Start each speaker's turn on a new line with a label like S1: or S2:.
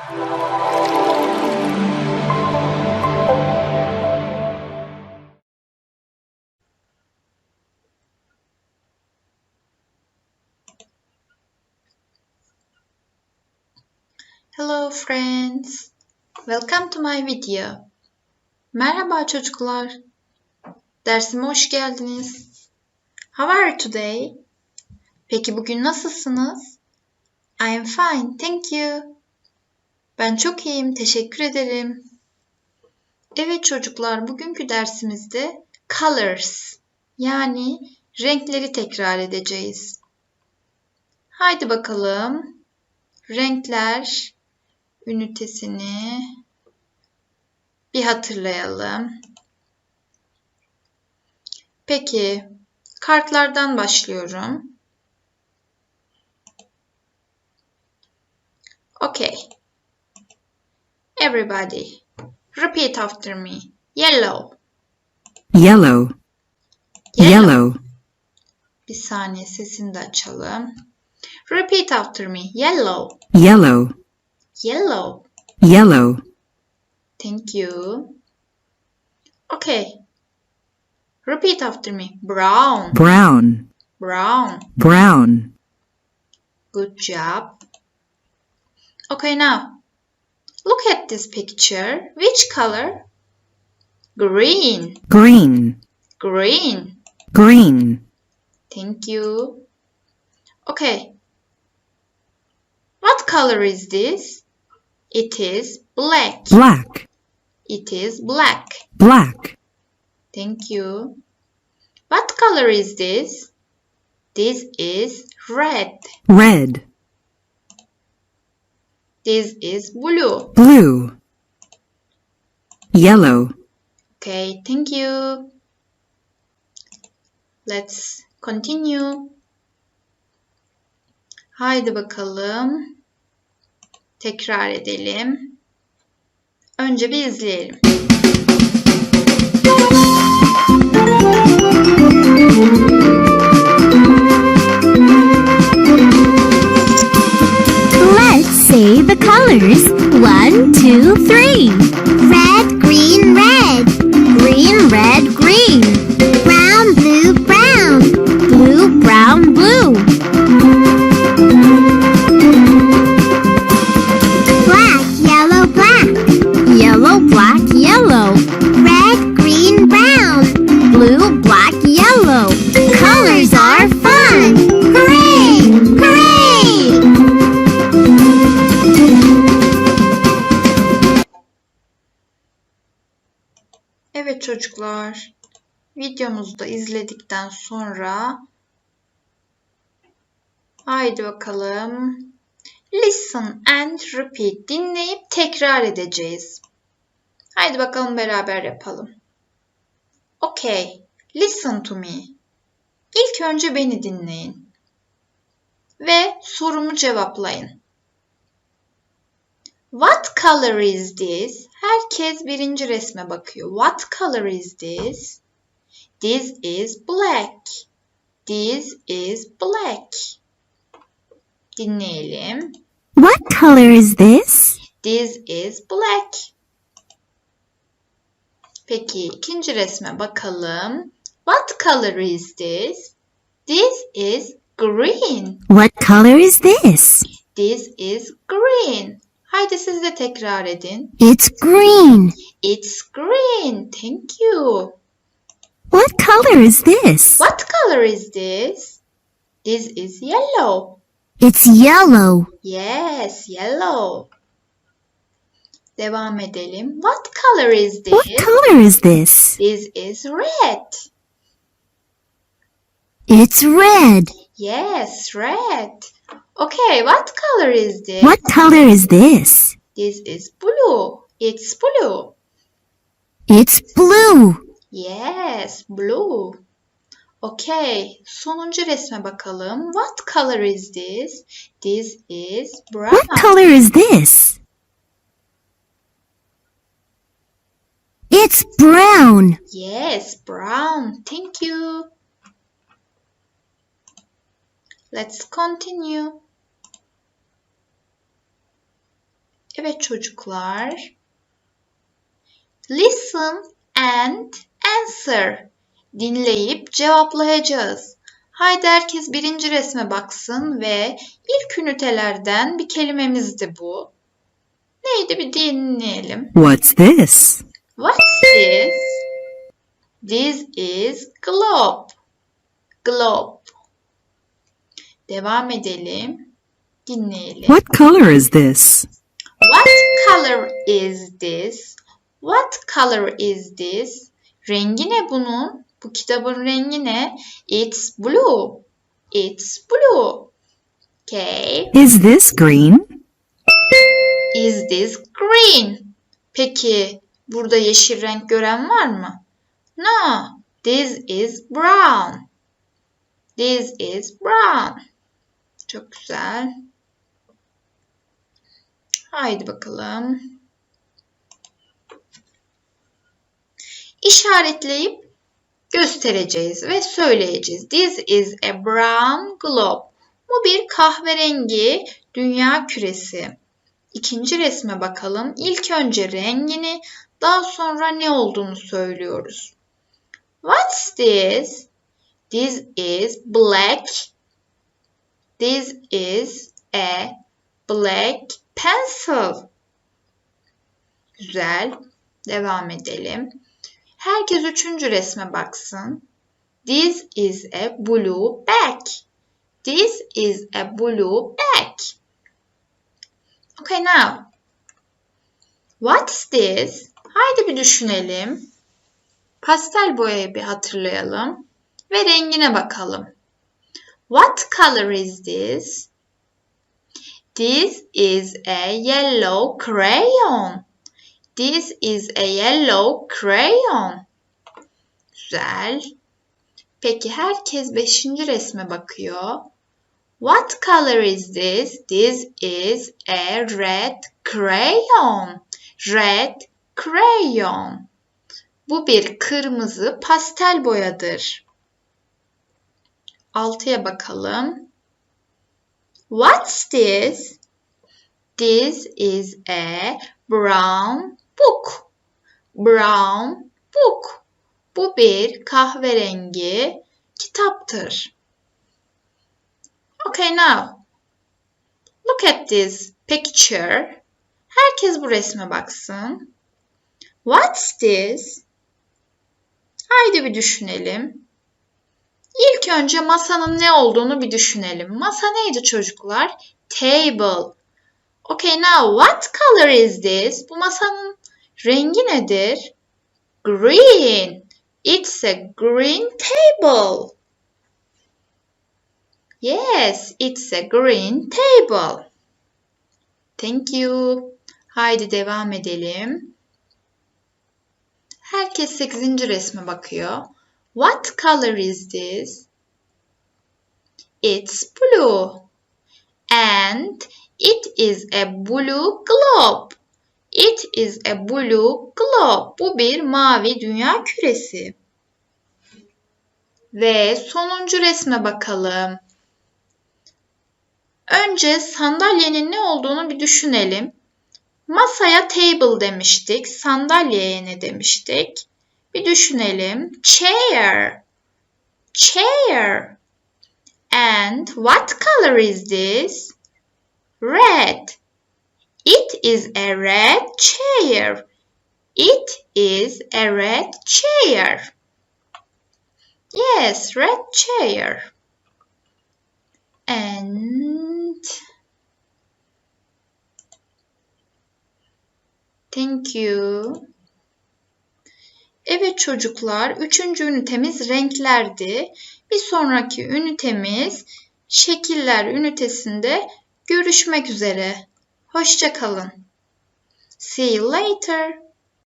S1: Hello friends. Welcome to my video. Merhaba çocuklar. Dersime hoş geldiniz. How are you today? Peki bugün nasılsınız? I am fine, thank you. Ben çok iyiyim, teşekkür ederim. Evet çocuklar, bugünkü dersimizde colors yani renkleri tekrar edeceğiz. Haydi bakalım. Renkler ünitesini bir hatırlayalım. Peki, kartlardan başlıyorum. Okay. Everybody, repeat after me. Yellow.
S2: Yellow. Yellow.
S1: Bir saniye sesini de açalım. Repeat after me. Yellow.
S2: Yellow.
S1: Yellow.
S2: Yellow.
S1: Thank you. Okay. Repeat after me. Brown.
S2: Brown.
S1: Brown.
S2: Brown.
S1: Good job. Okay, now look at this picture. Which color? Green.
S2: Green.
S1: Green.
S2: Green.
S1: Thank you. Okay. What color is this? It is black.
S2: Black.
S1: It is black.
S2: Black.
S1: Thank you. What color is this? This is red.
S2: Red.
S1: This is blue.
S2: Blue. Yellow.
S1: Okay, thank you. Let's continue. Haydi bakalım. Tekrar edelim. Önce bir izleyelim.
S3: Colors. One, two, three. Red,
S1: çocuklar. Videomuzu da izledikten sonra haydi bakalım. Listen and repeat. Dinleyip tekrar edeceğiz. Haydi bakalım beraber yapalım. Okay. Listen to me. İlk önce beni dinleyin. Ve sorumu cevaplayın. What color is this? Herkes birinci resme bakıyor. What color is this? This is black. This is black. Dinleyelim.
S3: What color is this?
S1: This is black. Peki ikinci resme bakalım. What color is this? This is green.
S3: What color is this?
S1: This is green. Haydi siz de tekrar edin.
S3: It's green.
S1: It's green. Thank you.
S3: What color is this?
S1: What color is this? This is yellow.
S3: It's yellow.
S1: Yes, yellow. Devam edelim. What color is this?
S3: What color is this?
S1: This is red.
S3: It's red.
S1: Yes, red. Okay, what color is this?
S3: What color is this?
S1: This is blue. It's blue.
S3: It's blue.
S1: Yes, blue. Okay, sonuncu resme bakalım. What color is this? This is brown.
S3: What color is this? It's brown.
S1: Yes, brown. Thank you. Let's continue. Evet çocuklar. Listen and answer. Dinleyip cevaplayacağız. Haydi herkes birinci resme baksın ve ilk ünitelerden bir kelimemizdi bu. Neydi bir dinleyelim.
S2: What's this?
S1: What's this? This is globe. Globe. Devam edelim. Dinleyelim.
S2: What color is this?
S1: What color is this? What color is this? Rengi ne bunun? Bu kitabın rengi ne? It's blue. It's blue. Okay.
S2: Is this green?
S1: Is this green? Peki burada yeşil renk gören var mı? No. This is brown. This is brown. Çok güzel. Haydi bakalım. İşaretleyip göstereceğiz ve söyleyeceğiz. This is a brown globe. Bu bir kahverengi dünya küresi. İkinci resme bakalım. İlk önce rengini, daha sonra ne olduğunu söylüyoruz. What's this? This is black. This is a black pencil. Güzel. Devam edelim. Herkes üçüncü resme baksın. This is a blue bag. This is a blue bag. Okay now. What's this? Haydi bir düşünelim. Pastel boyayı bir hatırlayalım ve rengine bakalım. What color is this? This is a yellow crayon. This is a yellow crayon. Güzel. Peki herkes beşinci resme bakıyor. What color is this? This is a red crayon. Red crayon. Bu bir kırmızı pastel boyadır. Altıya bakalım. What's this? This is a brown book. Brown book. Bu bir kahverengi kitaptır. Okay now. Look at this picture. Herkes bu resme baksın. What's this? Haydi bir düşünelim. İlk önce masanın ne olduğunu bir düşünelim. Masa neydi çocuklar? Table. Okay now what color is this? Bu masanın rengi nedir? Green. It's a green table. Yes, it's a green table. Thank you. Haydi devam edelim. Herkes 8. resme bakıyor. What color is this? It's blue. And it is a blue globe. It is a blue globe. Bu bir mavi dünya küresi. Ve sonuncu resme bakalım. Önce sandalyenin ne olduğunu bir düşünelim. Masaya table demiştik. Sandalyeye ne demiştik? Bir düşünelim. Chair. Chair. And what color is this? Red. It is a red chair. It is a red chair. Yes, red chair. And thank you. Evet çocuklar, üçüncü ünitemiz renklerdi. Bir sonraki ünitemiz şekiller ünitesinde görüşmek üzere. Hoşça kalın. See you later.